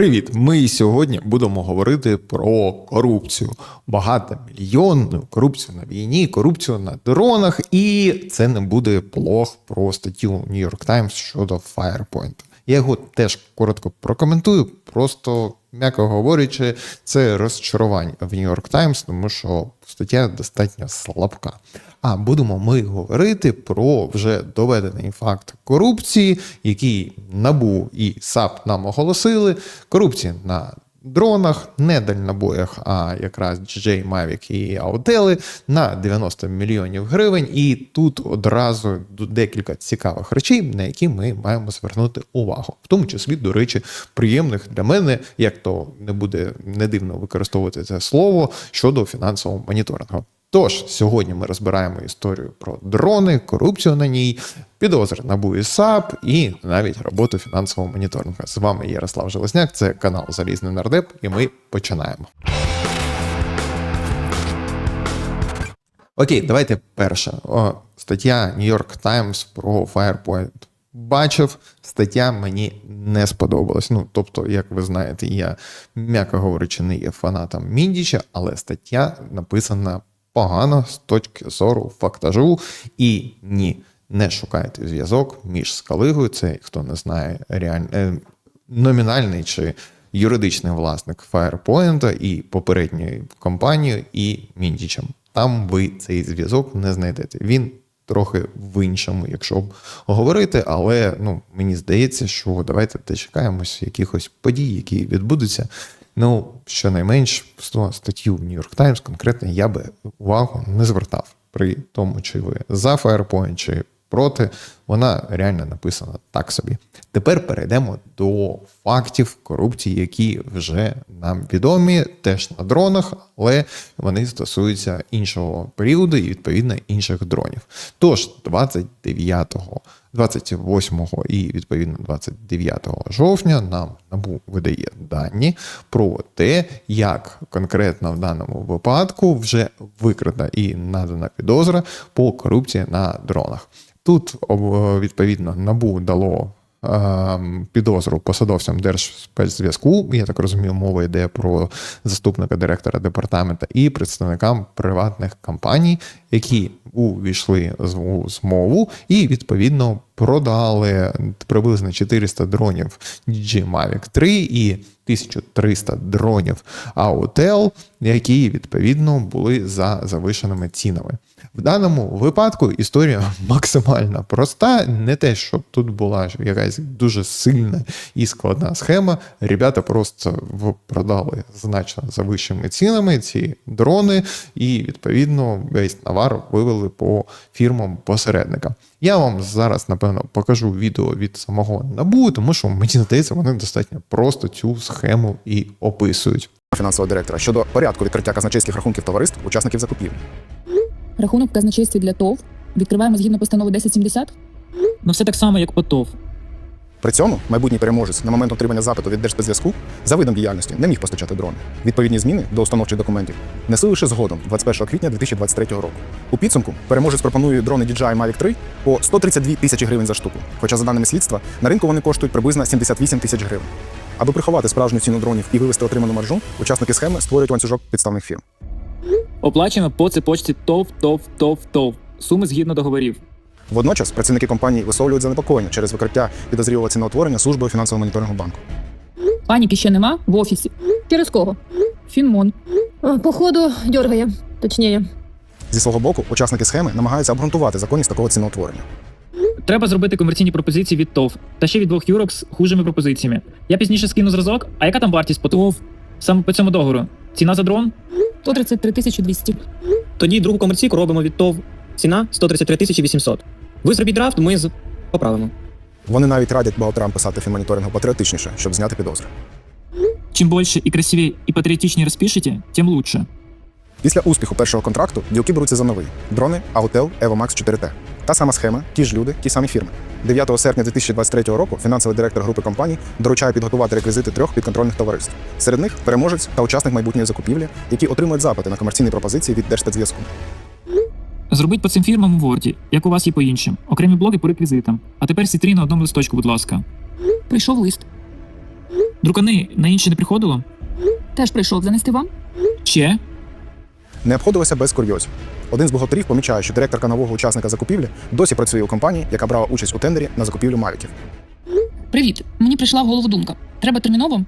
Привіт! Ми сьогодні будемо говорити про корупцію. Багатомільйонну корупцію на війні, корупцію на дронах, і це не буде плох про статтю New York Times щодо Firepoint. Я його теж коротко прокоментую, просто м'яко говорячи, це розчарування в New York Times, тому що стаття достатньо слабка. А будемо ми говорити про вже доведений факт корупції, який НАБУ і САП нам оголосили. Корупція на дронах, не дальнобоях, а якраз DJ Mavic і Аутели на 90 мільйонів гривень. І тут одразу декілька цікавих речей, на які ми маємо звернути увагу, в тому числі, до речі, приємних для мене, як то не буде не дивно використовувати це слово щодо фінансового моніторингу. Тож сьогодні ми розбираємо історію про дрони, корупцію на ній, підозри НАБУ і САП і навіть роботу фінансового моніторингу. З вами Ярослав Железняк, це канал Залізний Нардеп, і ми починаємо. Окей, давайте перше. О, стаття New York Times про Firepoint. Бачив, стаття мені не сподобалась. Ну, тобто, як ви знаєте, я, м'яко говорячи, не є фанатом Міндіча, але стаття написана погано з точки зору фактажу. І ні, не шукайте зв'язок між скалигою. Це хто не знає, реаль... е, номінальний чи юридичний власник Firepoint і попередньої компанії, і Міндічем. Там ви цей зв'язок не знайдете. Він трохи в іншому, якщо б говорити, але ну мені здається, що давайте дочекаємось якихось подій, які відбудуться. Ну, щонайменш статтю New York Times конкретно я би увагу не звертав при тому, чи ви за Firepoint, чи проти. Вона реально написана так собі. Тепер перейдемо до фактів корупції, які вже нам відомі, теж на дронах, але вони стосуються іншого періоду і відповідно інших дронів. Тож 29 28 і відповідно 29 жовтня нам НАБУ видає дані про те, як конкретно в даному випадку вже викрита і надана підозра по корупції на дронах. Тут відповідно набу дало підозру посадовцям Держспецзв'язку. Я так розумію, мова йде про заступника директора департамента і представникам приватних компаній, які увійшли у змову і відповідно продали приблизно 400 дронів DJI Mavic 3 і 1300 дронів Autel, які відповідно були за завишеними цінами. В даному випадку історія максимально проста. Не те, щоб тут була якась дуже сильна і складна схема. Ребята просто продали значно за вищими цінами ці дрони, і відповідно весь навар вивели по фірмам посередника. Я вам зараз, напевно, покажу відео від самого набу, тому що мені здається, вони достатньо просто цю схему і описують. Фінансового директора щодо порядку відкриття казначейських рахунків товариств учасників закупівлі. Рахунок в казначействі для ТОВ відкриваємо згідно постанови 1070. Ну все так само, як по ТОВ. При цьому майбутній переможець на момент отримання запиту від Держспецзв'язку за видом діяльності не міг постачати дрони. Відповідні зміни до установчих документів несли лише згодом, 21 квітня 2023 року. У підсумку переможець пропонує дрони DJI Mavic 3 по 132 тисячі гривень за штуку. Хоча, за даними слідства, на ринку вони коштують приблизно 78 тисяч гривень. Аби приховати справжню ціну дронів і вивести отриману маржу, учасники схеми створюють ланцюжок підставних фірм. Оплачуємо по цепочці ТОВ, ТОВ, ТОВ, ТОВ. Суми згідно договорів. Водночас працівники компанії висловлюють занепокоєння через викриття підозрілого ціноутворення службою фінансового моніторингу банку. Паніки ще нема в офісі. Через кого? Фінмон. Походу, дергає, точніше. Зі свого боку, учасники схеми намагаються обґрунтувати законність такого ціноутворення. Треба зробити комерційні пропозиції від ТОВ та ще від двох юрок з хужими пропозиціями. Я пізніше скину зразок, а яка там вартість по ТОВ? Саме по цьому договору. Ціна за дрон? 133 тисячі 200. Тоді другу комерційку робимо від ТОВ. Ціна 133 тисячі 800. Ви зробіть драфт, ми з... поправимо. Вони навіть радять бухгалтерам писати фінмоніторингу патріотичніше, щоб зняти підозри. Чим більше і красивее, і патріотичніше розпишете, тим лучше. Після успіху першого контракту ділки беруться за новий дрони Autel Evo Max 4T. Та сама схема, ті ж люди, ті самі фірми. 9 серпня 2023 року фінансовий директор групи компаній доручає підготувати реквізити трьох підконтрольних товариств. Серед них переможець та учасник майбутньої закупівлі, які отримують запити на комерційні пропозиції від Держспецзв'язку. Зробіть по цим фірмам у Word, як у вас є по іншим. Окремі блоки по реквізитам. А тепер всі три на одному листочку, будь ласка. Прийшов лист. Друкани на інші не приходило? Теж прийшов занести вам? Ще? Не обходилося без курйозів. Один з бухгалтерів помічає, що директорка нового учасника закупівлі досі працює у компанії, яка брала участь у тендері на закупівлю мавіків. Привіт. Мені прийшла в голову думка. Треба терміново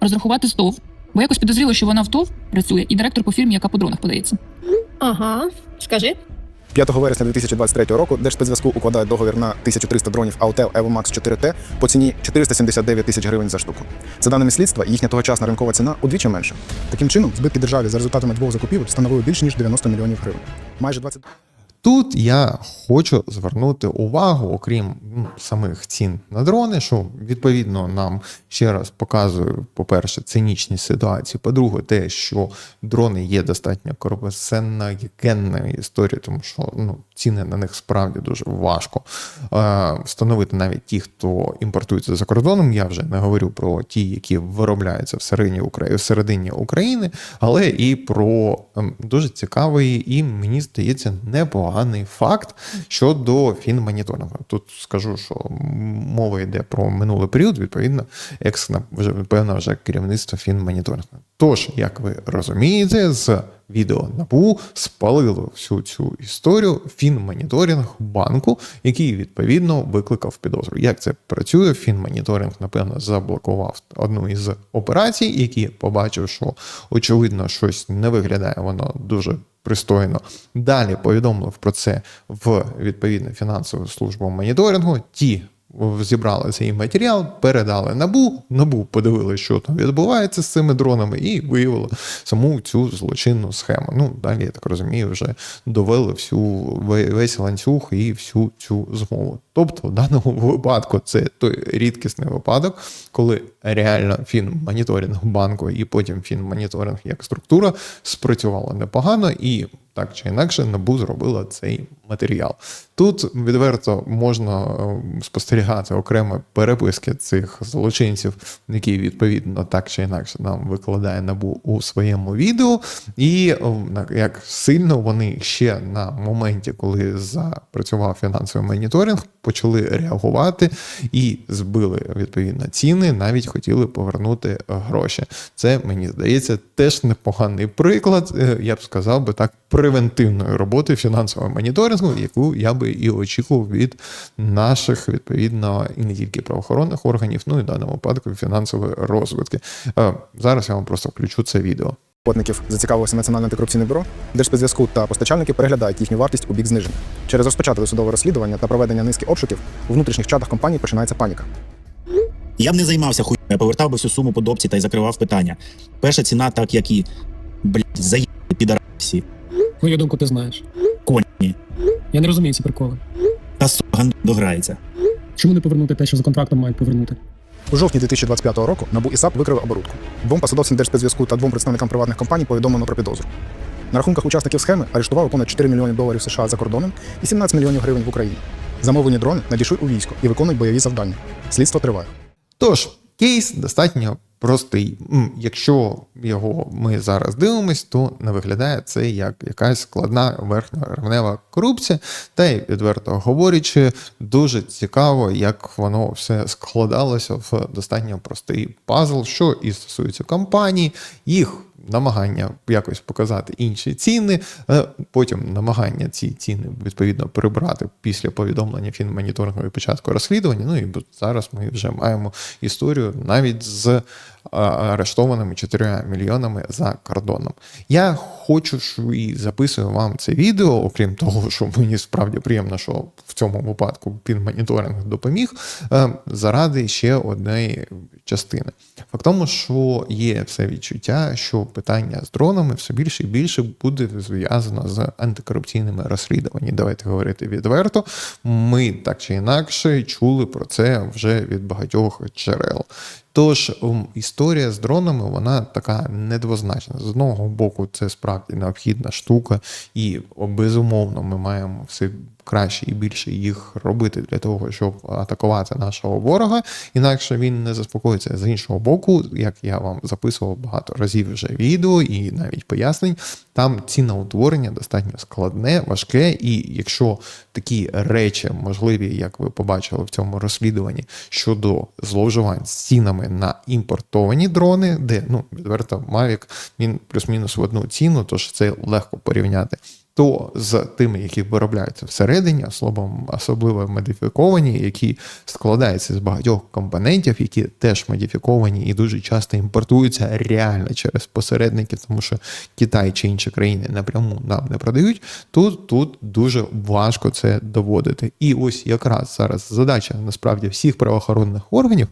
розрахувати з ТОВ, бо якось підозріло, що вона в ТОВ працює і директор по фірмі, яка по дронах подається. Ага. Скажи. 5 вересня 2023 року Держспецзв'язку укладає договір на 1300 дронів Autel EvoMax 4T по ціні 479 тисяч гривень за штуку. За даними слідства, їхня тогочасна ринкова ціна удвічі менша. Таким чином, збитки державі за результатами двох закупівель становили більше ніж 90 мільйонів гривень. Майже 20... Тут я хочу звернути увагу, окрім ну, самих цін на дрони, що відповідно нам ще раз показує, по-перше, цинічність ситуації. По-друге, те, що дрони є достатньо корпусенна історія, тому що ну, ціни на них справді дуже важко е, встановити навіть ті, хто імпортується за кордоном. Я вже не говорю про ті, які виробляються всередині України, всередині України, але і про ем, дуже цікавий і мені здається непоганий факт щодо фінмоніторингу. Тут скажу, що мова йде про минулий період, відповідно, ексна вже певно вже керівництво фінмоніторингу. Тож, як ви розумієте, з відео НАБУ спалило всю цю історію фінмоніторинг банку, який відповідно викликав підозру. Як це працює? Фінмоніторинг, напевно, заблокував одну із операцій, які побачив, що очевидно щось не виглядає воно дуже пристойно. Далі повідомив про це в відповідну фінансову службу моніторингу. Ті зібрали цей матеріал, передали набу. Набу подивили, що там відбувається з цими дронами, і виявили саму цю злочинну схему. Ну далі я так розумію, вже довели всю весь ланцюг і всю цю змову. Тобто, в даному випадку це той рідкісний випадок, коли реально фінмоніторинг банку і потім фінмоніторинг як структура спрацювала непогано і. Так чи інакше, набу зробила цей матеріал. Тут відверто можна е, спостерігати окремо переписки цих злочинців, які відповідно так чи інакше нам викладає набу у своєму відео, і як сильно вони ще на моменті, коли запрацював фінансовий моніторинг, почали реагувати і збили відповідно ціни, навіть хотіли повернути гроші. Це мені здається теж непоганий приклад. е, Я б сказав би так, превентивної роботи фінансового моніторингу, яку я би і очікував від наших відповідно і не тільки правоохоронних органів, ну і в даному випадку фінансової розвитки. Е, Зараз я вам просто включу це відео. Платників зацікавилося Національне антикорупційне бюро, Держспецзв'язку та постачальники переглядають їхню вартість у бік зниження. Через розпочате досудове розслідування та проведення низки обшуків у внутрішніх чатах компанії починається паніка. Я б не займався хуйнею, я повертав би всю суму по допці та й закривав питання. Перша ціна, так як і блядь, заїбали підараси всі. Мою думку ти знаєш. Коні. Я не розумію ці приколи. Та сука дограється. Чому не повернути те, що за контрактом мають повернути? У жовтні 2025 року НАБУ і САП викрили оборудку. Двом посадовцям Держспецзв'язку та двом представникам приватних компаній повідомлено про підозру. На рахунках учасників схеми арештували понад 4 мільйони доларів США за кордоном і 17 мільйонів гривень в Україні. Замовлені дрони надійшли у військо і виконують бойові завдання. Слідство триває. Тож, кейс достатньо простий. Якщо його ми зараз дивимось, то не виглядає це як якась складна верхньорівнева корупція. Та й відверто говорячи, дуже цікаво, як воно все складалося в достатньо простий пазл, що і стосується компаній, їх. Намагання якось показати інші ціни, е, потім намагання ці ціни відповідно прибрати після повідомлення фінмоніторингу і початку розслідування. Ну і зараз ми вже маємо історію навіть з арештованими 4 мільйонами за кордоном. Я хочу і записую вам це відео, окрім того, що мені справді приємно, що в цьому випадку фінмоніторинг допоміг, е, заради ще однієї частини. Факт тому, що є все відчуття, що питання з дронами все більше і більше буде зв'язано з антикорупційними розслідуваннями. Давайте говорити відверто. Ми так чи інакше чули про це вже від багатьох джерел. Тож історія з дронами вона така недвозначна. З одного боку, це справді необхідна штука, і безумовно ми маємо все краще і більше їх робити для того, щоб атакувати нашого ворога. Інакше він не заспокоїться. З іншого боку, як я вам записував багато разів вже відео і навіть пояснень, там ціноутворення достатньо складне, важке, і якщо такі речі можливі, як ви побачили в цьому розслідуванні щодо зловживань з цінами цінами на імпортовані дрони, де ну відверто Mavic він плюс-мінус в одну ціну, тож це легко порівняти. То з тими, які виробляються всередині, особливо, особливо модифіковані, які складаються з багатьох компонентів, які теж модифіковані і дуже часто імпортуються реально через посередників, тому що Китай чи інші країни напряму нам не продають, то тут дуже важко це доводити. І ось якраз зараз задача насправді всіх правоохоронних органів.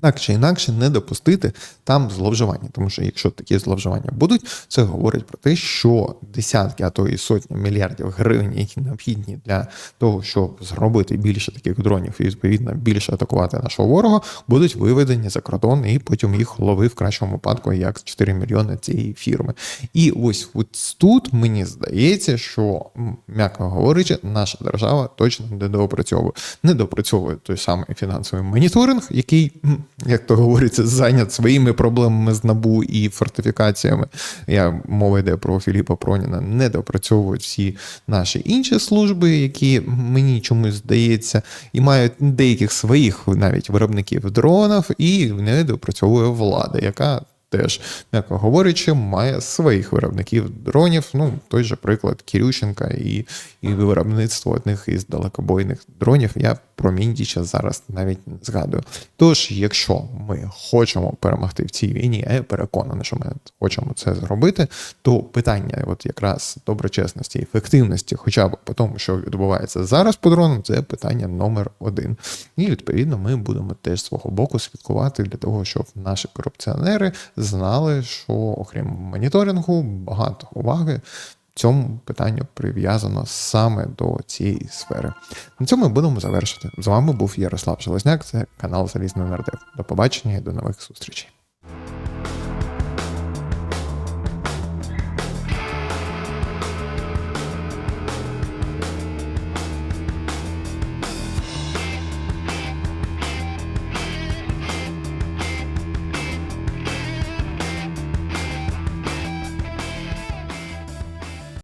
Так чи інакше не допустити там зловживання, тому що якщо такі зловживання будуть, це говорить про те, що десятки, а то і сотні мільярдів гривень, які необхідні для того, щоб зробити більше таких дронів і відповідно більше атакувати нашого ворога, будуть виведені за кордон, і потім їх лови в кращому випадку, як 4 мільйони цієї фірми. І ось тут мені здається, що м'яко говорячи, наша держава точно не доопрацьовує. Не доопрацьовує той самий фінансовий моніторинг, який, як то говориться, зайнят своїми проблемами з набу і фортифікаціями. Я мова йде про Філіпа Проніна, не допрацьовують всі наші інші служби, які мені чомусь здається, і мають деяких своїх навіть виробників дронів, і не допрацьовує влада, яка теж, м'яко говорячи, має своїх виробників дронів. Ну, той же приклад Кірющенка і, і виробництво одних із далекобойних дронів. Я про Міндіча зараз навіть не згадую. Тож, якщо ми хочемо перемогти в цій війні, я переконаний, що ми хочемо це зробити, то питання, от якраз доброчесності, ефективності, хоча б по тому, що відбувається зараз по дронам, це питання номер один. І відповідно ми будемо теж свого боку слідкувати для того, щоб наші корупціонери знали, що окрім моніторингу, багато уваги цьому питанню прив'язано саме до цієї сфери. На цьому ми будемо завершити. З вами був Ярослав Железняк, це канал Залізний Нардев. До побачення і до нових зустрічей.